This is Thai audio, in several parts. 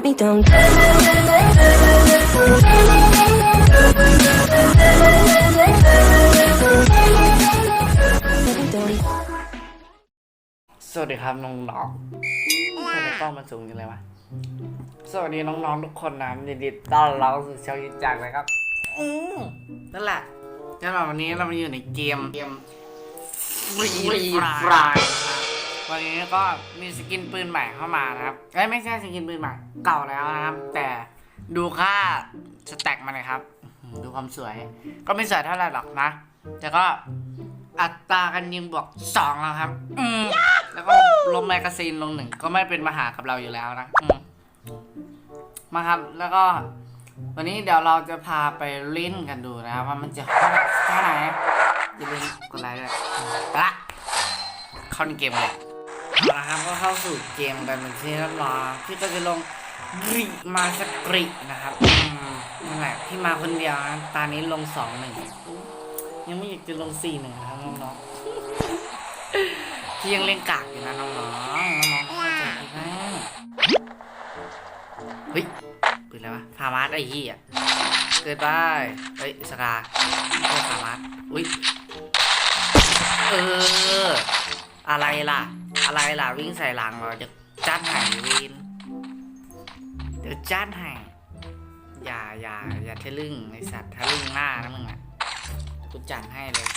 let me down. Let me down. สวัสดีครับน้องๆทำไมกล้องมันสูงอย่างไรวะ สวัสดีน้องๆทุกคนนะยินดีต้อนรับสู่ช่องยินจักรเลยครับ อืมนั่นแหละแล้ววันนี้เรามาอยู่ในเกมเกมฟรีฟราย วันนี้ก็มีสกินปืนใหม่เข้ามานะครับเอ้ยไม่ใช่สกินปืนใหม่เก่าแล้วนะครับ แต่ดูค่าสแต็กมันเลยครับ ดูความสวย ก็ไม่สวยเท่าไหร่หรอกนะ แต่ก็อัตรากันยิงบวกสองแล้วครับ อืมแล้วก็ลมแมกกาซีนลงหนึ่งก็ไม่เป็นปัญหากับเราอยู่แล้วนะอืมมาครับแล้วก็ วันนี้เดี๋ยวเราจะพาไปเล่นกันดูนะครับว่ามันจะแค่ไหนอย่าลืมกดไลค์ด้วยละเข้าในเกมเลย เอาละครับก็เข้าสู่เกมกันเป็นที่เรียบร้อยพี่ก็จะลงริมาสกรินะครับนั่นแหละพี่มาคนเดียวนะตอนนี้ลงสองหนึ่งยังไม่อยากจะลงสี่หนึ่งครับน้องๆพี่ยังเล่นกากอยู่นะน้องๆน้องๆเข้าใจพี่นะเฮ้ยปืนอะไรวะฟาร์มาสไอ้ยี่อะเกิดได้เฮ้ยสกาไม่ใช่ฟาร์มาสอุ้ยเอออะไรล่ะ อะไรล่ะวิ่งใส่หลังเราจะจ้านไห่วินเดี๋ยวจ้านไห่อย่าอย่าอย่าทะลึ่งไอสัตว์ทะลึ่งหน้านะมึงอะกูจัดให้เลย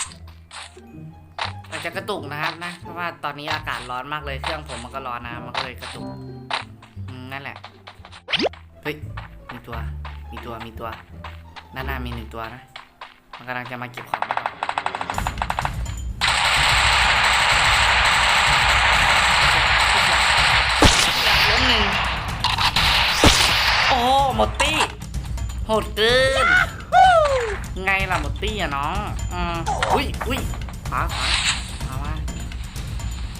อาจจะกระตุกนะครับนะ เพราะว่าตอนนี้อากาศร้อนมากเลยเครื่องผมมันก็ร้อนนะมันก็เลยกระตุกนั่นแหละเฮ้ยมีตัว มีตัวมีตัวด้านหน้ามีหนึ่งตัวนะ มันกำลังจะมาเก็บของ หมดตี้โหดเกิน ไงล่ะหมดตี้อะน้องอืมอุ้ยอุ้ยขวาขวาขวามา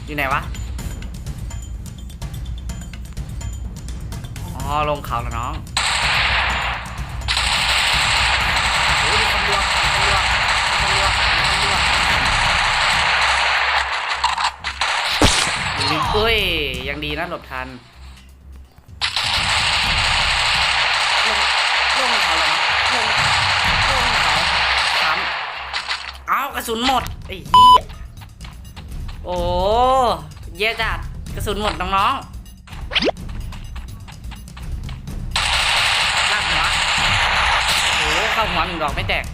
อยู่ไหนวะ อ๋อ ลงเขาแล้วน้องโอ้ยมีคนรัวมีคนรัวมีคนรัวมีคนรัวมีเอ้ย ยังดีนะหลบทัน สุนหมดไอ้เหี้ยโอ้เย่จัดกระสุนหมดน้องๆลากหัวโอ้เข้าหัวหนึ่งดอกไม่แตก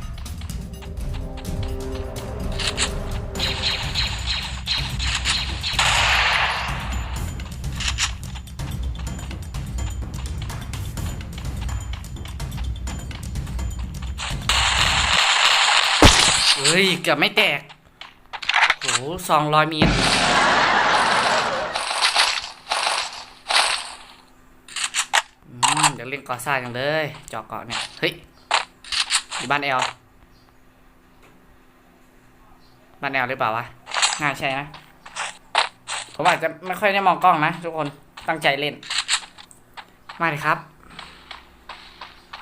ฮ้ยเกือบไม่แตกโอ้โหสองร้อยเมตรอืมเดี๋ยวเล่นก่อสร้างกันเลยจาะเกาะเนี่ย เฮ้ยอยู่บ้านแอลบ้านแอลหรือเปล่าวะน่าใช่นะ ผมอาจจะไม่ค่อยได้มองกล้องนะทุกคนตั้งใจเล่น มาเลยครับ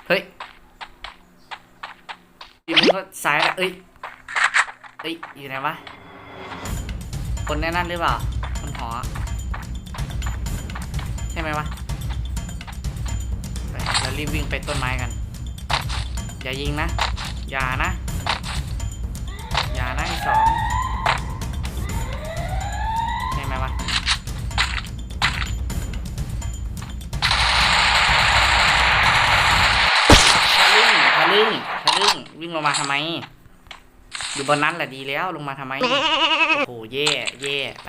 เฮ้ยยู่มึงก็ซ้ายละเอ้ย เอ้ยอยู่ไหนวะ คนแน่นั่นหรือเปล่า คนหอ ใช่ไหมวะเรารีบวิ่งไปต้นไม้กัน อย่ายิงนะ อย่านะ อย่านะอีกสองใช่ไหมวะทะลึ่งทะลึ่งทะลึ่งวิ่งลงมาทำไม อยู่บนนั้นแหละดีแล้วลงมาทำไม โอ้โหเย่เย่ไป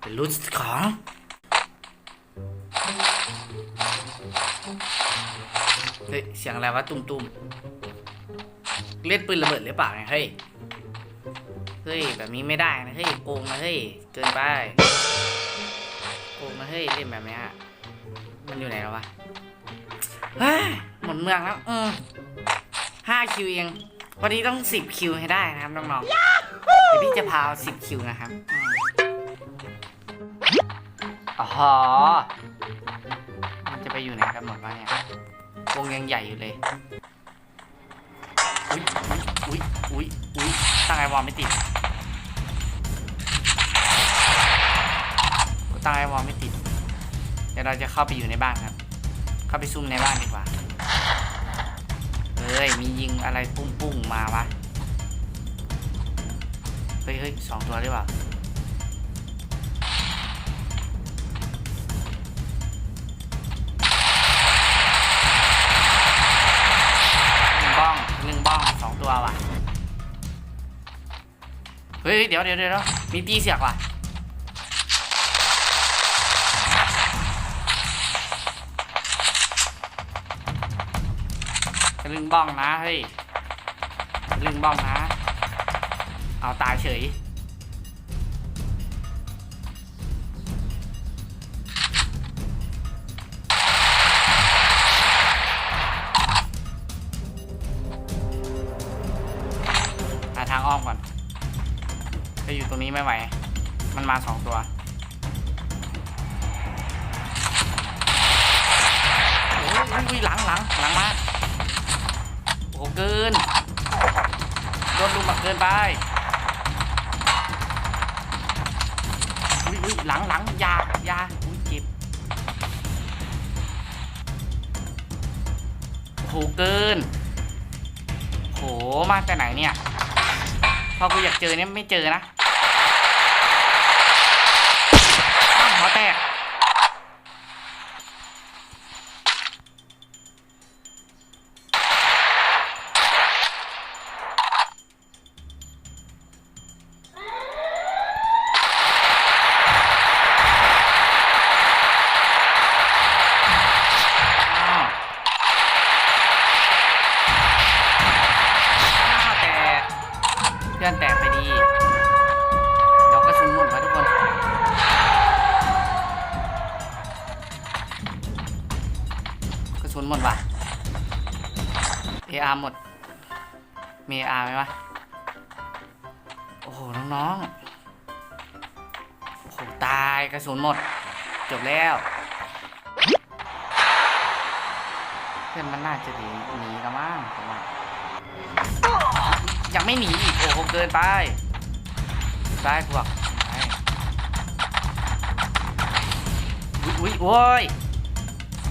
เป็นรุ่นของเฮ้ยเสียงอะไรวะตุ้มตุ้มเล่นปืนระเบิดหรือเปล่าเนี่ยเฮ้ยเฮ้ยแบบนี้ไม่ได้นะเฮ้ยโกงนะเฮ้ยเกินไปโกงนะเฮ้ยเล่นแบบนี้มันอยู่ไหนแล้ววะหมดเมืองแล้วอืมห้าคิวเอง วันนี้ต้องสิบคิวให้ได้นะครับน้องๆ เดี๋ยวพี่จะพาสิบคิวนะครับอืมอ๋อ มันจะไปอยู่ไหนกันหมดวะเนี่ยวงยังใหญ่อยู่เลย อุ้ยอุ้ยอุ้ยอุ้ยตั้งไอวอลไม่ติดกูตั้งไอวอลไม่ติด เดี๋ยวเราจะเข้าไปอยู่ในบ้านครับ เข้าไปซุ่มในบ้านดีกว่าเฮ้ย มียิงอะไรปุ้งปุ้งๆมาวะ เฮ้ยเฮ้ยสองตัวหรือเปล่าหนึ่งบ้องหนึ่งบ้องสองตัวว่ะเฮ้ยเดี๋ยวเดี๋ยวเดี๋ยวมีตีเสียกว่ะ ลึงบ้องนะเฮ้ยลึงบ้องนะ เอาตายเฉย หาทางอ้อมก่อน จะอยู่ตรงนี้ไม่ไหว มันมาสองตัวโอ้ยอุ้ยอุ้ยหลังหลังหลังมา โอ้โหเกินโดนลุมแบบเกินไปอุ้ยอุ้ยหลังหลังยายาอุ้ยเจ็บโอ้โหเกินโหมาแต่ไหนเนี่ยพอกูอยากเจอเนี่ยไม่เจอนะ สุนหมดว่ะ AR หมด มี AR ไหมวะ โอ้โห น้องๆ โอ้โห ตายกระสุนหมด จบแล้ว เพื่อนมันน่าจะหนีหนีกันมั้งผมว่ายังไม่หนีอีก โอ้โห เกินไปไปพวกอุ้ยอุ้ยโอ้ย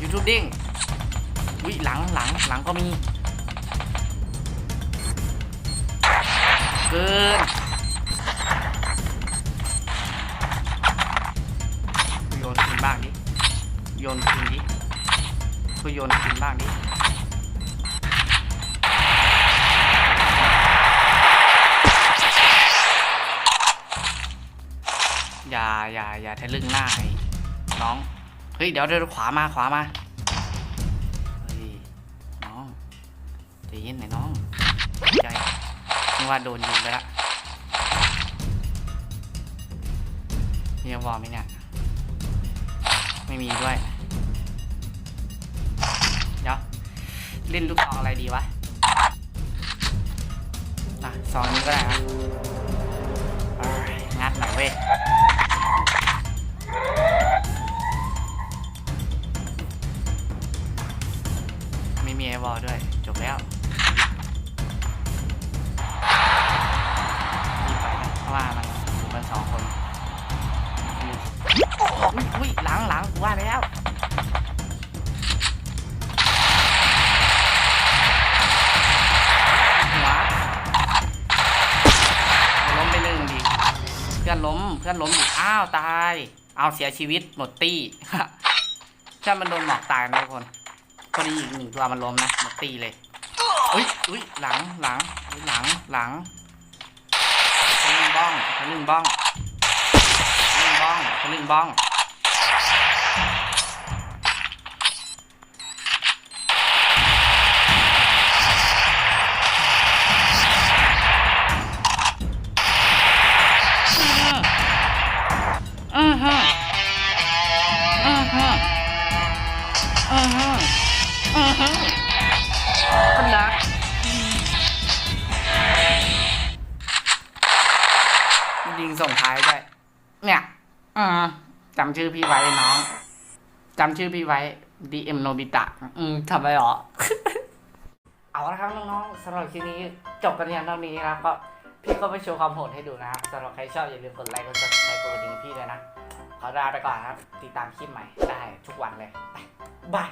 ยูทูบดิ้ง อุ้ยหลังหลังหลังก็มี เกินโยนคืนบ้างดิโยนคืนดิก็โยนคืนบ้างดิอย่าอย่าอย่าทะลึ่งหน้าไอ้น้อง เฮ้ย เดี๋ยวเดี๋ยวขวามาขวามา ใจเย็นหน่อยน้องใจนึกว่าโดนยิงไปละมีวอลไหมเนี่ย ไม่มีด้วย เดี๋ยว เล่นลูกซองอะไรดีวะ อะซองนี้ก็ได้ครับงัดหน่อยเว้ย อุ้ยอุ้ยหลังหลังว่าแล้วหัวล้มไปหนึ่งดิเพื่อนล้มเพื่อนล้มอีกอ้าวตาย เอาเสียชีวิตหมดตี้ถ้ามันโดนหมอกตายนะทุกคนพอดีอีกหนึ่งตัวมันล้มนะหมดตี้เลยอุ้ยอุ้ยหลังหลังหลังหลังทะลึ่งบ้องทะลึ่งบ้องทะลึ่งบ้องทะลึ่งบ้อง จำชื่อพี่ไว้น้องจำชื่อพี่ไว้ DM โนบิตะ อืมทำไมหรอ เอาละครับน้องๆสำหรับคลิปนี้จบกันเพียงเท่านี้นะครับก็พี่ก็ไปโชว์ความโหดให้ดูนะครับสำหรับใครชอบอย่าลืมกดไลค์กด subscribe กดกระดิ่งให้พี่เลยนะ ขอลาไปก่อนนะครับ ติดตามคลิปใหม่ได้ทุกวันเลยไปบาย